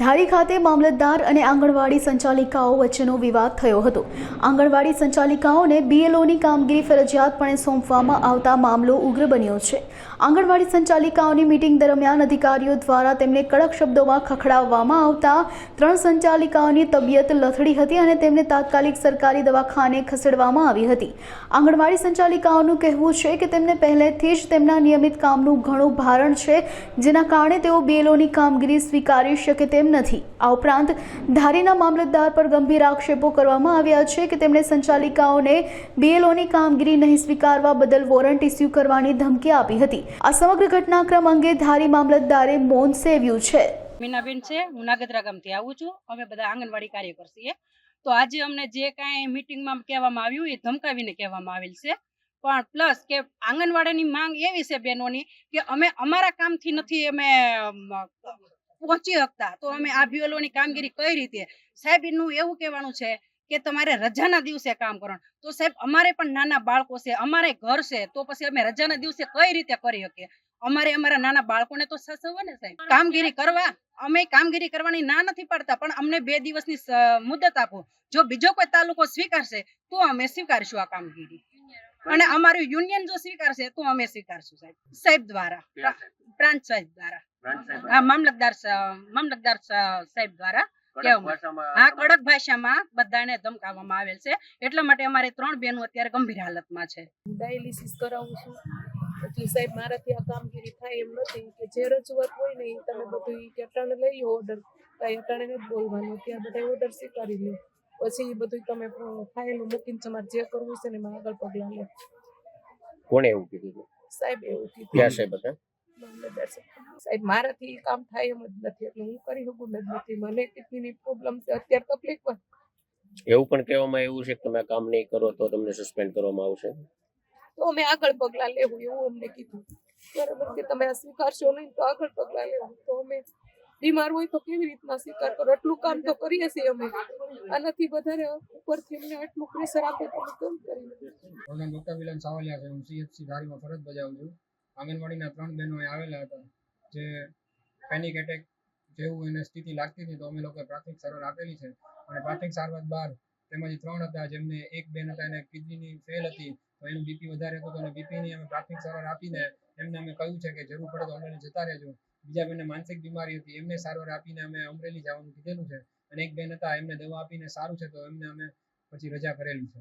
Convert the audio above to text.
ધારી ખાતે મામલતદાર અને આંગણવાડી સંચાલિકાઓ વચ્ચેનો વિવાદ થયો હતો. આંગણવાડી સંચાલિકાઓને બીએલઓની કામગીરી ફરજિયાતપણે સોંપવામાં આવતા મામલો ઉગ્ર બન્યો છે. આંગણવાડી સંચાલિકાઓની મિટિંગ દરમિયાન અધિકારીઓ દ્વારા તેમને કડક શબ્દોમાં ખખડાવવામાં આવતા ત્રણ સંચાલિકાઓની તબિયત લથડી હતી અને તેમને તાત્કાલિક સરકારી દવાખાને ખસેડવામાં આવી હતી. આંગણવાડી સંચાલિકાઓનું કહેવું છે કે તેમને પહેલેથી જ તેમના નિયમિત કામનું ઘણું ભારણ છે, જેના કારણે તેઓ બીએલઓની કામગીરી સ્વીકારી શકે તેમ નથી. આ ઉપરાંત ધારીના મામલતદાર પર ગંભીર આક્ષેપો કરવામાં આવ્યા છે કે તેમણે સંચાલિકાઓને બીએલઓની કામગીરી નહીં સ્વીકારવા બદલ વોરંટ ઇસ્યુ કરવાની ધમકી આપી હતી. આ સમગ્ર ઘટનાક્રમ અંગે ધારી મામલતદારે મૌન સેવ્યું છે. મીનાબેન છે હું નાગદરા ગામથી આવું છું. અમે બધા આંગણવાડી કાર્યકર છીએ. તો આજે અમને જે કાંઈ મિટિંગમાં કહેવામાં આવ્યું એ ધમકાવીને કહેવામાં આવેલ છે. પણ પ્લસ કે આંગણવાડીની માંગ એવી છે બહેનોની કે અમે અમારા કામથી નથી અમે અમ, પહોંચી શકતા. તો અમે આ બીએલઓની કામગીરી કઈ રીતે? સાહેબ, એનું એવું કહેવાનું છે કે તમારે રજાના દિવસે કામ કરવાનું. તો સાહેબ, અમારે પણ નાના બાળકો છે, અમારે ઘર છે, તો પછી અમે રજાના દિવસે કઈ રીતે કરી શકીએ? અમારે અમારા નાના બાળકોને તો સાચવવા ને સાહેબ. કામગીરી કરવા, અમે કામગીરી કરવાની ના નથી પાડતા, પણ અમને બે દિવસની મુદત આપો. જો બીજો કોઈ તાલુકો સ્વીકારશે, તો અમે સ્વીકારશું આ કામગીરી. અને અમારું યુનિયન જો સ્વીકારશે, તો અમે સ્વીકારશું સાહેબ. સાહેબ દ્વારા. પ્રાંત સાહેબ દ્વારા. મામલતદાર મામલતદાર સાહેબ દ્વારા હા કડક ભાષામાં બધાને ધમકાવવામાં આવેલ છે. એટલા માટે અમારે ત્રણ બહેનો અત્યારે ગંભીર હાલતમાં છે. ડાયાલિસિસ કરાવું છું. એટલે સાહેબ મારાથી આ કામગીરી થાય એમ નથી કે જે રજૂઆત હોય ને એ તમે બધું કે અટાણે લઈ ઓર્ડર કાંઈ અટાણે નથી બોલવાનું. ત્યાં બધા ઓર્ડર સ્વીકારી લો પછી એ બધું તમે ફાઇલ મૂકીને તમારે જે કરવું છે ને એમાં આગળ પગલાં લો. કોણે એવું કીધું સાહેબ એવું કીધું. ક્યાં સાહેબ હતા? સાહેબ. મારાથી કામ થાય એમ જ નથી. એટલે હું કરી શકું જ નથી. મને કિડનીની પ્રોબ્લેમ છે અત્યારે તકલીફ પણ એવું પણ કહેવામાં એવું છે કે તમે કામ નહીં કરો તો તમને સસ્પેન્ડ કરવામાં આવશે? તો અમે આગળ પગલાં લેવું એવું અમને કીધું. બરાબર કે તમે આ સ્વીકારશો નહીં તો આગળ પગલાં લેવું. તો અમે બીમાર હોય તો કેવી રીતના સ્વીકાર કરો? એટલું કામ તો કરીએ છીએ અમે. આનાથી વધારે ઉપરથી અમને આટલું પ્રેશર આપે તો અમે કેમ કરીએ? મારું વિલન સાવલિયા છે. હું સીએચસી ધારીમાં ફરજ બજાવું છું. આંગણવાડીના ત્રણ બહેનો આવેલા હતા. જે પેનિક એટેક જેવું એને સ્થિતિ લાગતી હતી તો અમે લોકોએ પ્રાથમિક સારવાર આપેલી છે. અને પ્રાથમિક સારવાર બાદ તેમાંથી ત્રણ હતા જેમને એક બેન હતા, એને કિડનીની ફેલ હતી, તો એનું બીપી વધારે હતું તો બીપીની અમે પ્રાથમિક સારવાર આપીને એમને અમે કહ્યું છે કે જરૂર પડે તો અમરેલી જતા રહેજો. બીજા બેનને માનસિક બીમારી હતી, એમને સારવાર આપીને અમે અમરેલી જવાનું કીધેલું છે. અને એક બેન હતા, એમને દવા આપીને સારું છે તો એમને અમે પછી રજા કરેલી છે.